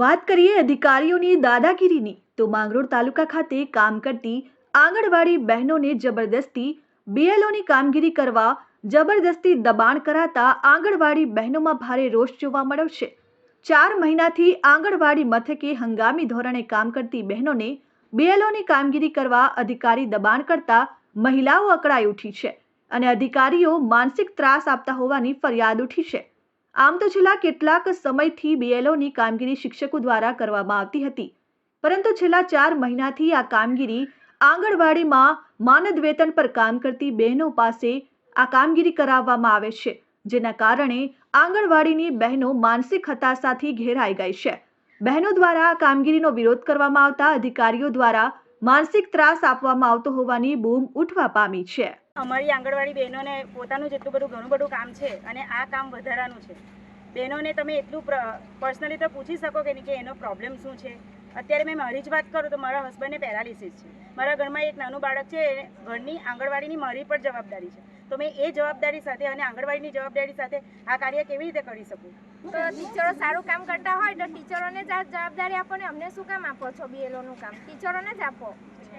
વાત કરીએ અધિકારીઓની દાદાગીરીની, તો માંગરોળ તાલુકા ખાતે કામ કરતી આંગણવાડી બહેનોને જબરદસ્તી બીએલઓની કામગીરી કરવા જબરદસ્તી દબાણ કરાતા આંગણવાડી બહેનોમાં ભારે રોષ જોવા મળ્યો છે. ચાર મહિનાથી આંગણવાડી મથકે હંગામી ધોરણે કામ કરતી બહેનોને બીએલઓની કામગીરી કરવા અધિકારી દબાણ કરતા મહિલાઓ અકળાઈ ઉઠી છે અને અધિકારીઓ માનસિક ત્રાસ આપતા હોવાની ફરિયાદ ઉઠી છે. આમ તો છેલ્લા કેટલાક સમયથી બીએલઓની કામગીરી શિક્ષકો દ્વારા કરવામાં આવતી હતી. પરંતુ છેલ્લા ચાર મહિનાથી આ કામગીરી આંગણવાડીમાં માનદ વેતન પર કામ કરતી બહેનો પાસે આ કામગીરી કરાવવામાં આવે છે, જેના કારણે આંગણવાડીની બહેનો માનસિક હતાશાથી ઘેરાઈ ગઈ છે. બહેનો દ્વારા આ કામગીરીનો વિરોધ કરવામાં આવતા અધિકારીઓ દ્વારા માનસિક ત્રાસ આપવામાં આવતો હોવાની બૂમ ઉઠવા પામી છે. અમારી આંગણવાડી બહેનોને પોતાનું જેટલું બધું ઘણું બધું કામ છે અને આ કામ વધારાનું છે. બહેનોને તમે એટલું પર્સનલી તો પૂછી શકો કે કે એનો પ્રોબ્લેમ શું છે? અત્યારે મેં મારી જ વાત કરું તો મારા હસબન્ડને પેરાલિસિસ છે. મારા ઘરમાં એક નાનું બાળક છે ઘરની આંગણવાડીની મારી પર જવાબદારી છે. તો મેં એ જવાબદારી સાથે અને આંગણવાડીની જવાબદારી સાથે આ કાર્ય કેવી રીતે કરી શકું? તો ટીચરો સારું કામ કરતા હોય તો ટીચરોને જ જવાબદારી આપો ને અમને શું કામ આપો છો બીએલઓનું કામ? ટીચરોને જ આપો.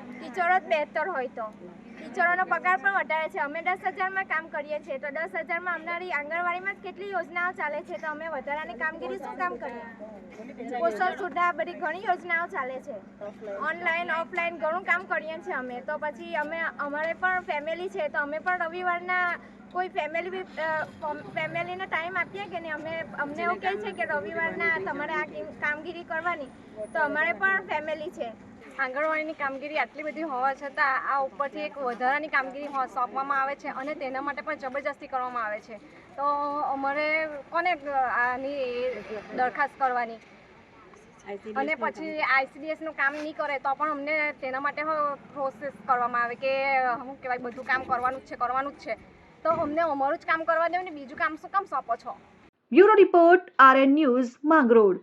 ટીચરો જ બહેતર હોય તો. ટીચરોનો પગાર પણ વધારે છે. અમે દસ હજારમાં કામ કરીએ છીએ. તો દસ હજારમાં અમારી આંગણવાડીમાં કેટલી યોજનાઓ ચાલે છે? તો અમે વધારાની કામગીરી શું કામ કરીએ? પોષણ સુધા બધી ઘણી યોજનાઓ ચાલે છે. ઓનલાઈન, ઓફલાઈન ઘણું કામ કરીએ છીએ અમે. તો પછી અમે, અમારે પણ ફેમિલી છે. તો અમે પણ રવિવારના કોઈ ફેમિલી ફેમિલીને ટાઈમ આપીએ કે નહીં? અમે, અમને એવું કહે છે કે રવિવારના તમારે આ કામગીરી કરવાની. તો અમારે પણ ફેમિલી છે. આંગણવાડીની કામગીરી આટલી બધી હોવા છતાં આ ઉપરથી એક વધારાની કામગીરી સોંપવામાં આવે છે અને તેના માટે પણ જબરજસ્તી કરવામાં આવે છે. તો અમારે કોને આની દરખાસ્ત કરવાની? અને પછી આઈસીડીએસનું કામ નહીં કરે તો પણ અમને તેના માટે પ્રોસેસ કરવામાં આવે કે શું કહેવાય બધું કામ કરવાનું જ છે, કરવાનું જ છે. તો અમને અમારું જ કામ કરવા દેવું ને બીજું કામ શું કામ સોંપો છો? Bureau report RN news Mangrol.